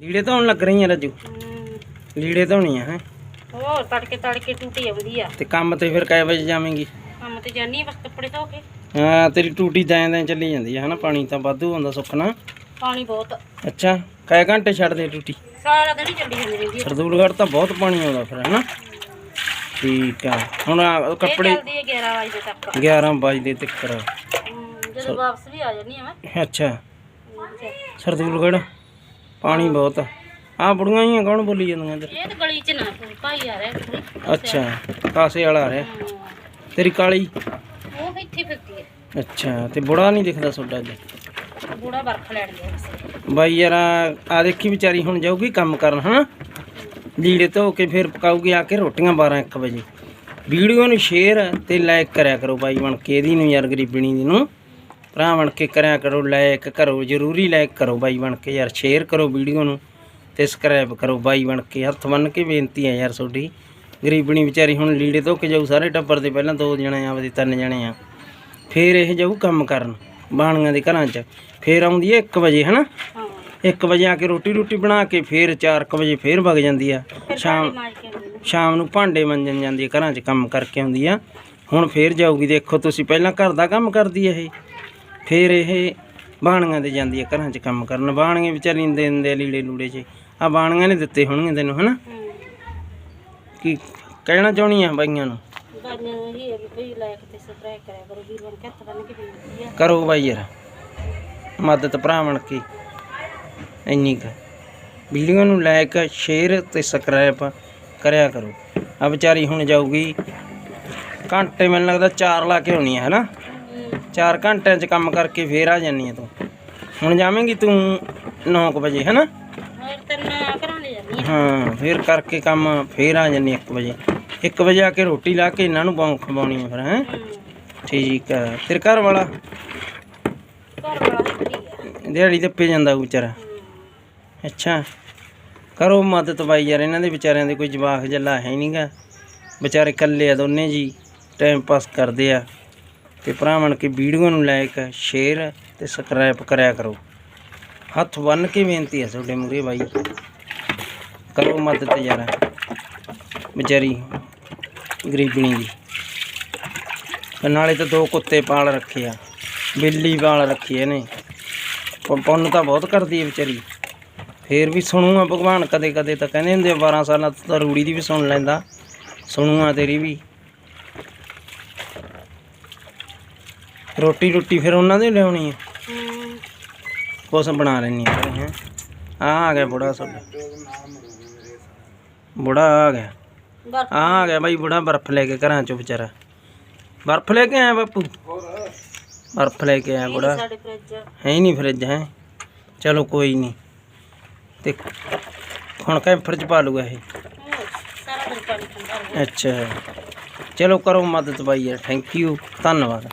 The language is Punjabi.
ਲੀੜੇ ਧੋਣ ਲੱਗ ਰਹੀਆਂ ਰਾਜੂ। ਹਮ, ਲੀੜੇ ਧੋਣੀਆਂ ਹੈ। ਹੋਰ ਤੜਕੇ ਤੜਕੇ ਟੂਟੀ ਆਉਂਦੀ ਆ ਤੇ ਕੰਮ ਤੇ ਫਿਰ ਕੈ ਵਜੇ ਜਾਵੇਂਗੀ। ਕੰਮ ਤੇ ਜਾਨੀ ਆ ਬਸ ਕੱਪੜੇ ਧੋ ਕੇ। ਹਾਂ ਤੇਰੀ ਟੂਟੀ ਦਾਂ ਦਾਂ ਚੱਲੀ ਜਾਂਦੀ ਹੈ ਹਨਾ। ਪਾਣੀ ਤਾਂ ਵਾਧੂ ਹੁੰਦਾ ਸੁੱਕਣਾ। ਪਾਣੀ ਬਹੁਤ। ਅੱਛਾ ਕੈ ਘੰਟੇ ਛੱਡਦੇ ਟੂਟੀ। ਸਾਰਾ ਦਿਨ ਹੀ ਚੱਲੀ ਜਾਂਦੀ ਰਹਿੰਦੀ ਆ। ਸਰਦੂਲਗੜ੍ਹ ਤਾਂ ਬਹੁਤ ਪਾਣੀ ਆਉਂਦਾ ਫਿਰ ਹਨਾ। ਠੀਕ ਆ। ਹੁਣ ਆਹ ਇਹ ਕੱਪੜੇ ਚੱਲਦੀ ਹੈ 11 ਵਜੇ ਤੱਕ। 11 ਵਜੇ ਤੱਕ। ਜਦੋਂ ਵਾਪਸ ਵੀ ਆ ਜਾਨੀ ਆ ਮੈਂ। ਅੱਛਾ। ਸਰਦੂਲਗੜ੍ਹ। ਪਾਣੀ ਬਹੁਤ ਆ। ਬੁੜੀਆਂ ਹੀ ਆ ਕੌਣ ਬੋਲੀ ਜਾਂਦੀਆਂ ਇੱਧਰ? ਇਹ ਤਾਂ ਗਲੀ ਚ ਨਾ ਕੋਈ ਭਾਈ ਆ ਰਿਹਾ ਕੋਈ। ਅੱਛਾ ਕਾਸੇ ਵਾਲਾ ਆ ਰਿਹਾ। ਤੇਰੀ ਕਾਲੀ? ਉਹ ਇੱਥੇ ਫਿਰਦੀ ਹੈ। ਅੱਛਾ ਤੇ ਬੁੜਾ ਨਹੀਂ ਦਿਖਦਾ ਤੁਹਾਡਾ ਅੱਜ? ਬੂੜਾ ਬਰਫ ਲੈਣ ਗਿਆ ਕਿਸੇ ਬਾਈ ਯਾਰ ਆ ਦੇਖੀ ਵਿਚਾਰੀ ਹੁਣ ਜਾਊਗੀ ਕੰਮ ਕਰਨ ਹਨਾ? ਲੀੜੇ ਧੋ ਕੇ ਫਿਰ ਪਕਾਊਗੀ ਆ ਕੇ ਰੋਟੀਆਂ 12 1 ਵਜੇ। ਵੀਡੀਓ ਨੂੰ ਸ਼ੇਅਰ ਤੇ ਲਾਈਕ ਕਰਿਆ ਕਰੋ ਬਾਈ ਬਣ ਕੇ ਇਹਦੀ ਨੂੰ ਯਾਰ ਗਰੀਬਣੀ ਦੀ ਨੂੰ। ਭਰਾ ਬਣ ਕੇ ਕਰਿਆ ਕਰੋ ਲਾਈਕ ਕਰੋ ਜ਼ਰੂਰੀ ਲਾਈਕ ਕਰੋ ਬਾਈ ਬਣ ਕੇ ਯਾਰ ਸ਼ੇਅਰ ਕਰੋ ਵੀਡੀਓ ਨੂੰ ਤੇ ਸਬਸਕ੍ਰਾਈਬ ਕਰੋ ਬਾਈ ਬਣ ਕੇ। ਹੱਥ ਬੰਨ ਕੇ ਬੇਨਤੀ ਹੈ ਯਾਰ ਤੁਹਾਡੀ। ਗਰੀਬਣੀ ਵਿਚਾਰੀ ਹੁਣ ਲੀੜੇ ਧੋ ਕੇ ਜਾਊ ਸਾਰੇ ਟੱਬਰ ਦੇ ਪਹਿਲਾਂ ਦੋ ਜਣੇ ਆ ਆਪਦੇ ਤਿੰਨ ਜਣੇ ਆ। ਫੇਰ ਇਹ ਜਾਊ ਕੰਮ ਕਰਨ ਬਾਣੀਆਂ ਦੇ ਘਰਾਂ 'ਚ। ਫੇਰ ਆਉਂਦੀ ਹੈ 1 ਵਜੇ ਹਨਾ? ਹਾਂ। 1 ਵਜੇ ਆ ਕੇ ਰੋਟੀ ਰੋਟੀ ਬਣਾ ਕੇ ਫੇਰ 4 ਵਜੇ ਫੇਰ ਵਗ ਜਾਂਦੀ ਆ। ਸ਼ਾਮ। ਸ਼ਾਮ ਨੂੰ ਭਾਂਡੇ ਮੰਜਣ ਜਾਂਦੀ ਆ ਘਰਾਂ 'ਚ ਕੰਮ ਕਰਕੇ ਆਉਂਦੀ ਆ। ਹੁਣ ਫੇਰ ਜਾਊਗੀ ਦੇਖੋ ਤੁਸੀਂ ਪਹਿਲਾਂ ਘਰ ਦਾ ਕੰਮ ਕਰਦੀ ਆ ਇਹ। ਫੇਰ ਇਹ ਬਾਣੀਆਂ ਦੇ ਜਾਂਦੀ ਆ ਘਰਾਂ 'ਚ ਕੰਮ ਕਰਨ। ਬਾਣੀਆਂ ਵਿਚਾਰੀ ਦੇ ਦਿੰਦੇ ਆ ਲੀੜੇ ਲੂੜੇ 'ਚ ਆ ਬਾਣੀਆਂ ਨੇ ਦਿੱਤੇ ਹੋਣਗੇ ਤੈਨੂੰ ਹਨਾ? ਕੀ ਕਹਿਣਾ ਚਾਹੁੰਦੀ ਆ ਬਾਈਆਂ ਨੂੰ? ਹੈ ਲਾਇਕ ਕਰੋ ਬਾਈ ਯਾਰ ਮਦਦ ਭਰਾ ਬਣ ਕੇ। ਇੰਨੀ ਕੁ। ਵੀਡੀਓ ਨੂੰ ਲਾਈਕ ਸ਼ੇਅਰ ਤੇ ਸਬਸਕ੍ਰਾਈਬ ਕਰਿਆ ਕਰੋ। ਆ ਵਿਚਾਰੀ ਹੁਣ ਜਾਊਗੀ ਘੰਟੇ ਮੈਨੂੰ ਲੱਗਦਾ 4 ਲਾ ਕੇ ਆਉਣੀ ਹੈ ਹਨਾ? 4 ਘੰਟਿਆਂ 'ਚ ਕੰਮ ਕਰਕੇ ਫੇਰ ਆ ਜਾਨੀ ਹੈ ਤੂੰ। ਹੁਣ ਜਾਵੇਂਗੀ ਤੂੰ 9 ਵਜੇ ਹਨਾ? ਹੋਰ ਤਿੰਨ ਘਰਾਂ ਲੈ ਜਾਂਦੀ ਆ। ਹਾਂ ਫੇਰ ਕਰਕੇ ਕੰਮ ਫੇਰ ਆ ਜਾਨੀ 1 ਵਜੇ। 1 ਵਜੇ ਆ ਕੇ ਰੋਟੀ ਲਾ ਕੇ ਇਹਨਾਂ ਨੂੰ ਬਾਉ ਖਵਾਉਣੀ ਹੈ ਫਿਰ ਹੈ? ਠੀਕ ਹੈ ਤੇਰੇ ਘਰ ਵਾਲਾ? ਘਰ ਵਾਲਾ ਦਿਹਾੜੀ ਤੇ ਪੇ ਜਾਂਦਾ ਵਿਚਾਰਾ। ਅੱਛਾ। ਕਰੋ ਮਦਦ ਬਾਈ ਯਾਰ ਇਹਨਾਂ ਦੇ ਵਿਚਾਰਿਆਂ ਦੇ ਕੋਈ ਜਵਾਕ ਜੱਲਾ ਹੈ ਨਹੀਂਗਾ ਵਿਚਾਰੇ ਇਕੱਲੇ ਆ ਦੋਨੇ ਜੀ ਟਾਈਮ ਪਾਸ ਕਰਦੇ ਆ। ਤੇ ਭਰਾਵਣ ਕੇ ਵੀਡੀਓ ਨੂੰ ਲਾਈਕ ਸ਼ੇਅਰ ਤੇ ਸਬਸਕ੍ਰਾਈਬ ਕਰਿਆ ਕਰੋ। ਹੱਥ ਬੰਨ ਕੇ ਬੇਨਤੀ ਹੈ ਤੁਹਾਡੇ ਮੂਰੇ ਬਾਈ। ਕਰੋ ਮਦਦ ਯਾਰ, ਵਿਚਾਰੀ ਗਰੀਬਣੀ ਦੀ। ਨਾਲੇ ਤਾਂ ਦੋ ਕੁੱਤੇ ਪਾਲ ਰੱਖੇ ਆ, ਬਿੱਲੀ ਪਾਲ ਰੱਖੀ ਇਹਨੇ। ਪ- ਪੁੰਨ ਤਾਂ ਬਹੁਤ ਕਰਦੀ ਹੈ ਵਿਚਾਰੀ। ਫੇਰ ਵੀ ਸੁਣੂਗਾ ਭਗਵਾਨ ਕਦੇ ਕਦੇ ਤਾਂ ਕਹਿੰਦੇ ਹੁੰਦੇ ਆ 12 ਸਾਲਾਂ ਤੋਂ ਤਾਂ ਰੂੜੀ ਦੀ ਵੀ ਸੁਣ ਲੈਂਦਾ। ਸੁਣੂਗਾ ਤੇਰੀ ਵੀ। ਰੋਟੀ ਰੋਟੀ ਫਿਰ ਉਹਨਾਂ ਦੇ ਲਿਆਉਣੀ ਹੈ ਹਮ, ਕੁਛ ਬਣਾ ਲੈਣੀ ਹੈ ਹੈ ਆ ਆ ਗਿਆ ਬੁੜਾ ਸਾਡਾ ਬੁੜਾ ਆ ਗਿਆ ਬਰਫ ਆ ਆ ਗਿਆ ਬਾਈ ਬੁੜਾ ਬਰਫ਼ ਲੈ ਕੇ ਘਰਾਂ ਚੋਂ ਵਿਚਾਰਾ ਬਰਫ਼ ਲੈ ਕੇ ਆਇਆ ਬਾਪੂ ਬਰਫ਼ ਲੈ ਕੇ ਆਇਆ ਬੁੜਾ ਸਾਡੇ ਫ੍ਰਿਜ ਹੈ ਹੀ ਨਹੀਂ ਫਰਿੱਜ ਹੈ ਚਲੋ ਕੋਈ ਨਹੀਂ ਤੇ ਹੁਣ ਕੈਂਪਰ ਚ ਪਾ ਲੂਗਾ ਇਹ ਸਾਰਾ ਦਿਨ ਪਾਣੀ ਠੰਡਾ ਰਹਿੰਦਾ ਅੱਛਾ ਚਲੋ ਕਰੋ ਮਦਦ ਬਾਈ ਯਾਰ ਥੈਂਕ ਯੂ ਧੰਨਵਾਦ